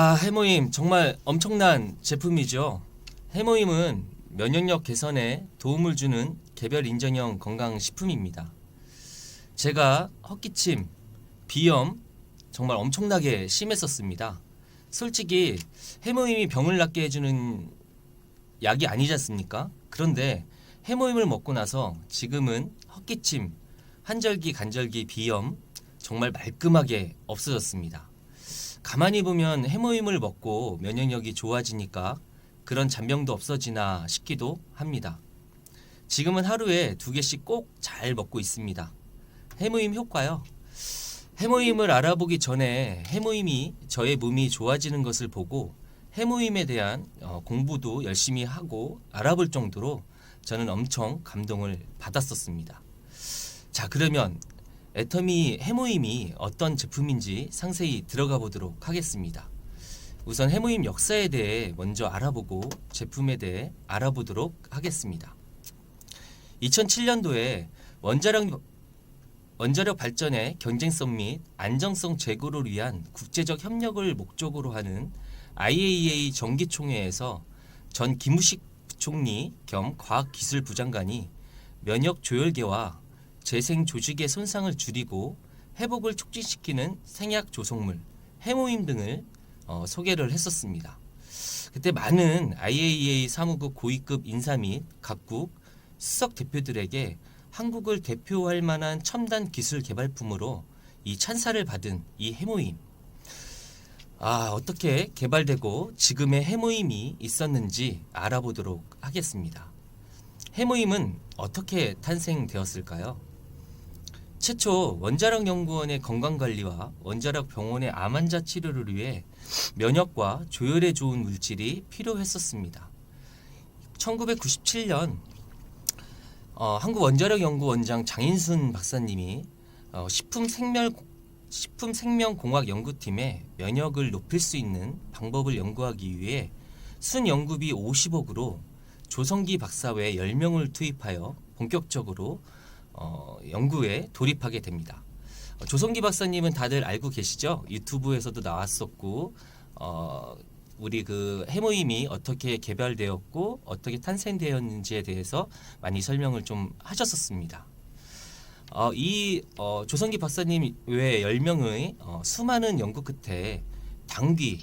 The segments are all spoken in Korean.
아, 해모임 정말 엄청난 제품이죠. 해모임은 면역력 개선에 도움을 주는 개별 인정형 건강 식품입니다. 제가 헛기침, 비염 정말 엄청나게 심했었습니다. 솔직히 해모임이 병을 낫게 해주는 약이 아니지 않습니까? 그런데 해모임을 먹고 나서 지금은 헛기침, 한절기, 간절기, 비염 정말 말끔하게 없어졌습니다. 가만히 보면 해모임을 먹고 면역력이 좋아지니까 그런 잔병도 없어지나 싶기도 합니다. 지금은 하루에 두 개씩 꼭 잘 먹고 있습니다. 해모임 효과요. 해모임을 알아보기 전에 해모임이 저의 몸이 좋아지는 것을 보고 해모임에 대한 어, 공부도 열심히 하고 알아볼 정도로 저는 엄청 감동을 받았었습니다. 자, 그러면 애터미 해모임이 어떤 제품인지 상세히 들어가 보도록 하겠습니다. 우선 해모임 역사에 대해 먼저 알아보고 제품에 대해 알아보도록 하겠습니다. 2007년도에 원자력 원자력 발전의 경쟁성 및 안정성 제고를 위한 국제적 협력을 목적으로 하는 IAEA 정기총회에서 전 김우식 부총리 겸 과학기술부 장관이 면역 조혈계와 재생 조직의 손상을 줄이고 회복을 촉진시키는 생약 조성물, 해모임 등을 어, 소개를 했었습니다. 그때 많은 IAEA 사무국 고위급 인사 및 각국 수석 대표들에게 한국을 대표할 만한 첨단 기술 개발품으로 이 찬사를 받은 이 해모임. 아, 어떻게 개발되고 지금의 해모임이 있었는지 알아보도록 하겠습니다. 해모임은 어떻게 탄생되었을까요? 최초 원자력 연구원의 건강관리와 원자력 병원의 암 환자 치료를 위해 면역과 조혈에 좋은 물질이 필요했었습니다. 1997년 어, 한국 원자력 연구원장 장인순 박사님이 어, 식품 생명 식품 생명 공학 연구팀에 면역을 높일 수 있는 방법을 연구하기 위해 순 연구비 50억으로 조성기 박사 외 10명을 투입하여 본격적으로 어, 연구에 돌입하게 됩니다. 어, 조성기 박사님은 다들 알고 계시죠? 유튜브에서도 나왔었고 어, 우리 그 해모임이 어떻게 개발되었고 어떻게 탄생되었는지에 대해서 많이 설명을 좀 하셨었습니다. 어, 이 어, 조성기 박사님 외 10명의 어, 수많은 연구 끝에 당귀,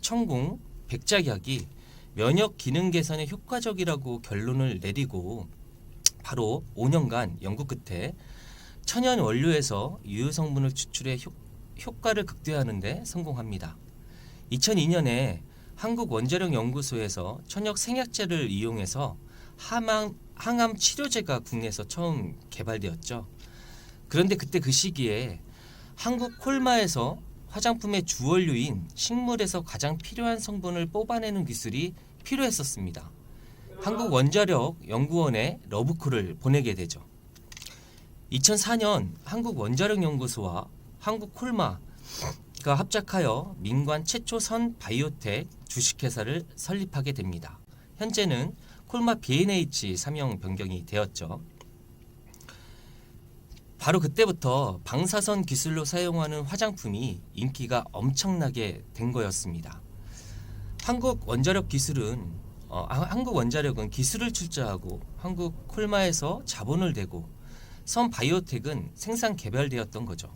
청궁, 백작약이 면역 기능 개선에 효과적이라고 결론을 내리고 바로 5년간 연구 끝에 천연 원료에서 유효 성분을 추출해 효, 효과를 극대화하는데 성공합니다. 2002년에 한국 원자력 연구소에서 천연 생약제를 이용해서 항암, 항암 치료제가 국내에서 처음 개발되었죠. 그런데 그때 그 시기에 한국 콜마에서 화장품의 주원료인 식물에서 가장 필요한 성분을 뽑아내는 기술이 필요했었습니다. 한국 원자력 연구원에 러브콜을 보내게 되죠. 2004년 한국 원자력 연구소와 한국 콜마가 합작하여 민관 최초 선 바이오텍 주식회사를 설립하게 됩니다. 현재는 콜마 B&H 사명 변경이 되었죠. 바로 그때부터 방사선 기술로 사용하는 화장품이 인기가 엄청나게 된 거였습니다. 한국 원자력 기술은 어, 아, 한국 원자력은 기술을 출자하고 한국 콜마에서 자본을 대고 선 바이오텍은 생산 개발되었던 거죠.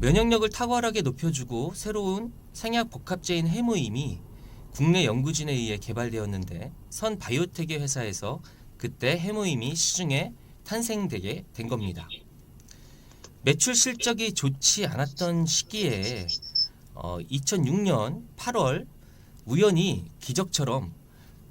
면역력을 탁월하게 높여주고 새로운 생약 복합제인 해모임이 국내 연구진에 의해 개발되었는데 선 바이오텍의 회사에서 그때 해모임이 시중에 탄생되게 된 겁니다. 매출 실적이 좋지 않았던 시기에 어, 2006년 8월 우연히 기적처럼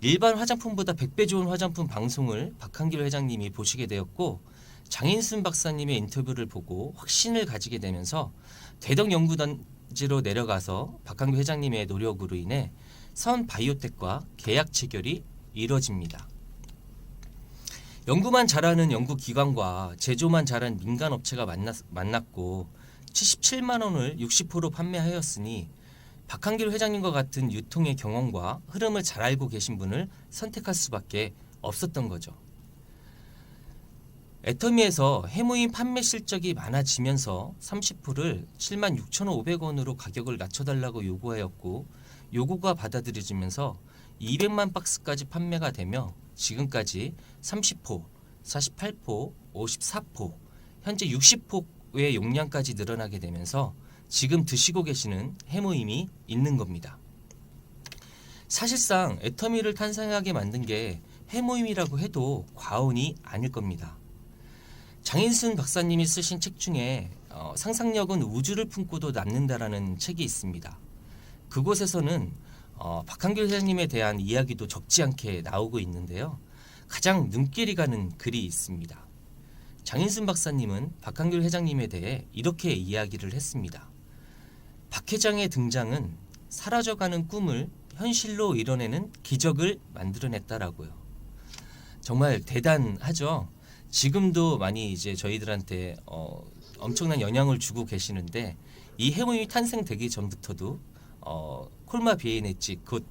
일반 화장품보다 100배 좋은 화장품 방송을 박한길 회장님이 보시게 되었고 장인순 박사님의 인터뷰를 보고 확신을 가지게 되면서 대덕 연구단지로 내려가서 박한길 회장님의 노력으로 인해 선 바이오텍과 계약 체결이 이뤄집니다. 연구만 잘하는 연구기관과 제조만 잘하는 민간업체가 만났, 만났고 77만 원을 60% 판매하였으니 박한길 회장님과 같은 유통의 경험과 흐름을 잘 알고 계신 분을 선택할 수밖에 없었던 거죠. 애터미에서 해무인 판매 실적이 많아지면서 30%를 76,500원으로 가격을 낮춰달라고 요구하였고 요구가 받아들여지면서 200만 박스까지 판매가 되며 지금까지 30포, 48포, 54포, 현재 60포의 용량까지 늘어나게 되면서 지금 드시고 계시는 해무임이 있는 겁니다. 사실상 애터미를 탄생하게 만든 게 해무임이라고 해도 과언이 아닐 겁니다. 장인순 박사님이 쓰신 책 중에 어, 상상력은 우주를 품고도 남는다라는 책이 있습니다. 그곳에서는 어, 박한길 회장님에 대한 이야기도 적지 않게 나오고 있는데요. 가장 눈길이 가는 글이 있습니다. 장인순 박사님은 박한길 회장님에 대해 이렇게 이야기를 했습니다. 박 회장의 등장은 사라져가는 꿈을 현실로 이뤄내는 기적을 만들어냈다라고요. 정말 대단하죠. 지금도 많이 이제 저희들한테 어, 엄청난 영향을 주고 계시는데 이 해모임이 탄생되기 전부터도 어, 콜마 비에네치 곧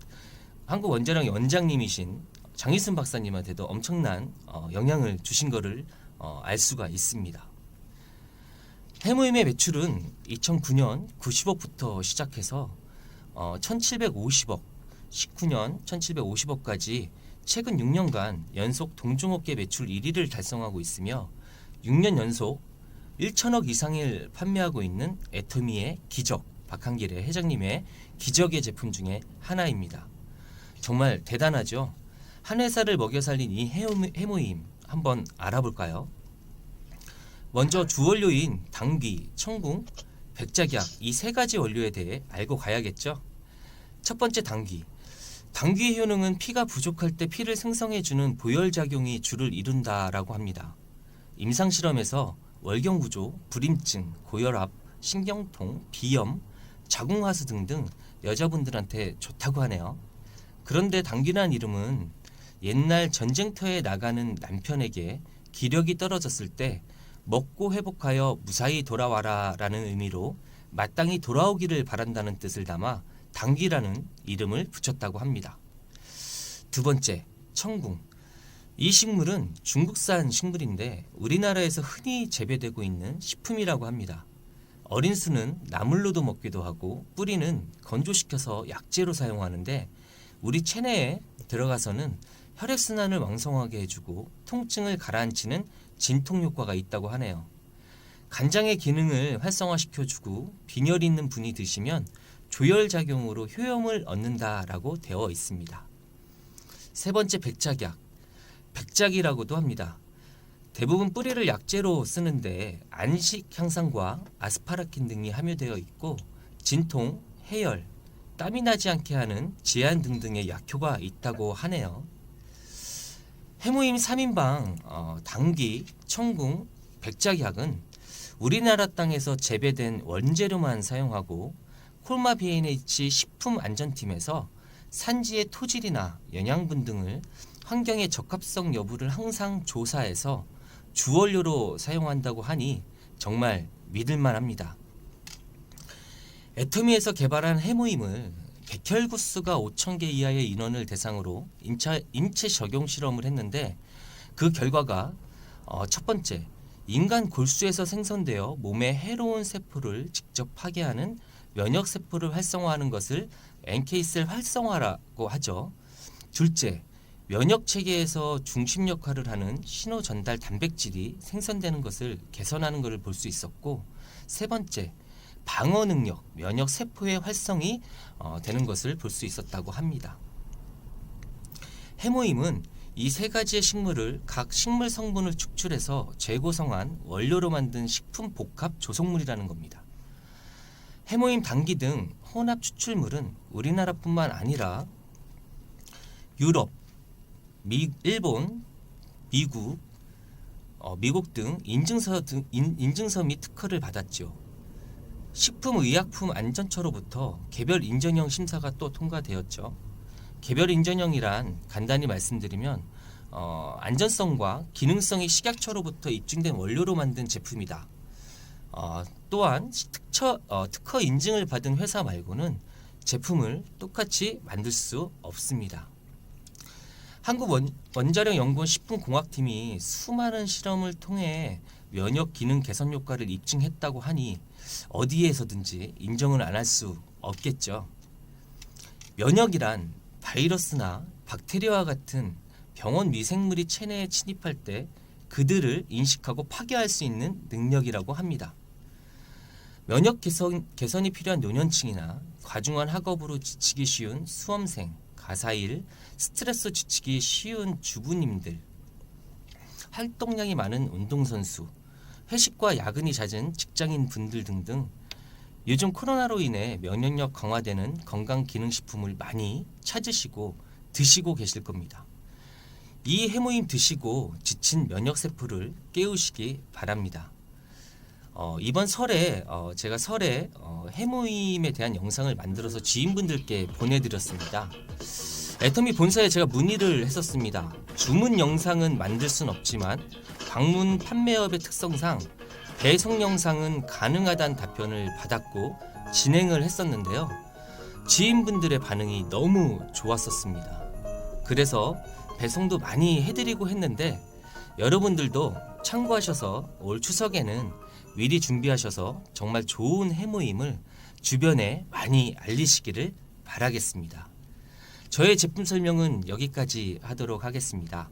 한국 원자력 원장님이신 장희순 박사님한테도 엄청난 어, 영향을 주신 것을 어, 알 수가 있습니다. 해모임의 매출은 2009년 90억부터 시작해서 어, 1,750억, 19년 1,750억까지 최근 6년간 연속 동종업계 매출 1위를 달성하고 있으며 6년 연속 1천억 이상을 판매하고 있는 애터미의 기적 박한길의 회장님의 기적의 제품 중에 하나입니다. 정말 대단하죠. 한 회사를 먹여 살린 이 해모- 해모임 한번 알아볼까요? 먼저 주원료인 당귀, 청궁, 백작약 이 세 가지 원료에 대해 알고 가야겠죠. 첫 번째 당귀. 당귀의 효능은 피가 부족할 때 피를 생성해주는 보혈 작용이 주를 이룬다라고 합니다. 임상 실험에서 월경 구조, 불임증, 고혈압, 신경통, 비염, 자궁하수 등등 여자분들한테 좋다고 하네요. 그런데 당귀란 이름은 옛날 전쟁터에 나가는 남편에게 기력이 떨어졌을 때 먹고 회복하여 무사히 돌아와라라는 의미로 마땅히 돌아오기를 바란다는 뜻을 담아 당귀라는 이름을 붙였다고 합니다. 두 번째, 청궁. 이 식물은 중국산 식물인데 우리나라에서 흔히 재배되고 있는 식품이라고 합니다. 어린 수는 나물로도 먹기도 하고 뿌리는 건조시켜서 약재로 사용하는데 우리 체내에 들어가서는 혈액순환을 왕성하게 해주고 통증을 가라앉히는 진통 효과가 있다고 하네요. 간장의 기능을 활성화시켜주고 빈혈 있는 분이 드시면 조혈 작용으로 효염을 얻는다라고 되어 있습니다. 세 번째 백작약, 백작이라고도 합니다. 대부분 뿌리를 약재로 쓰는데 안식 향상과 아스파라킨 등이 함유되어 있고 진통, 해열, 땀이 나지 않게 하는 제한 등등의 약효가 있다고 하네요. 해모임 3인방 어, 당귀, 청궁, 백작약은 우리나라 땅에서 재배된 원재료만 사용하고 콜마 BNH 식품 안전팀에서 산지의 토질이나 영양분 등을 환경의 적합성 여부를 항상 조사해서 주원료로 사용한다고 하니 정말 믿을 만합니다. 애터미에서 개발한 해모임을 백혈구수가 5천 개 이하의 인원을 대상으로 인차, 인체 적용 실험을 했는데 그 결과가 어, 첫 번째 인간 골수에서 생성되어 몸에 해로운 세포를 직접 파괴하는 면역 세포를 활성화하는 것을 NK셀 활성화라고 하죠. 둘째, 면역 체계에서 중심 역할을 하는 신호 전달 단백질이 생성되는 것을 개선하는 것을 볼 수 있었고, 세 번째, 방어 능력, 면역 세포의 활성이 어, 되는 것을 볼 수 있었다고 합니다. 해모임은 이 세 가지의 식물을 각 식물 성분을 축출해서 재고성한 원료로 만든 식품 복합 조성물이라는 겁니다. 해모임 당귀 등 혼합 추출물은 우리나라뿐만 아니라 유럽, 미, 일본, 미국, 어, 미국 등 인증서 등 인, 인증서 및 특허를 받았죠. 식품의약품 안전처로부터 개별 인정형 심사가 또 통과되었죠. 개별 인정형이란 간단히 말씀드리면 어, 안전성과 기능성이 식약처로부터 입증된 원료로 만든 제품이다. 어, 또한 특처, 어, 특허 인증을 받은 회사 말고는 제품을 똑같이 만들 수 없습니다. 한국 원, 원자력 연구원 식품공학팀이 수많은 실험을 통해 면역 기능 개선 효과를 입증했다고 하니 어디에서든지 인정을 안 할 수 없겠죠. 면역이란 바이러스나 박테리아와 같은 병원 미생물이 체내에 침입할 때 그들을 인식하고 파괴할 수 있는 능력이라고 합니다. 면역 개선, 개선이 필요한 노년층이나 과중한 학업으로 지치기 쉬운 수험생, 가사일, 스트레스 지치기 쉬운 주부님들, 활동량이 많은 운동선수, 회식과 야근이 잦은 직장인 분들 등등 요즘 코로나로 인해 면역력 강화되는 건강 기능식품을 많이 찾으시고 드시고 계실 겁니다. 이 해모임 드시고 지친 면역 세포를 깨우시기 바랍니다. 어, 이번 설에 어, 제가 설에 어, 해모임에 대한 영상을 만들어서 지인분들께 보내드렸습니다. 애터미 본사에 제가 문의를 했었습니다. 주문 영상은 만들 순 없지만 방문 판매업의 특성상 배송 영상은 가능하다는 답변을 받았고 진행을 했었는데요. 지인분들의 반응이 너무 좋았었습니다. 그래서 배송도 많이 해드리고 했는데 여러분들도 참고하셔서 올 추석에는 미리 준비하셔서 정말 좋은 해모임을 주변에 많이 알리시기를 바라겠습니다. 저의 제품 설명은 여기까지 하도록 하겠습니다.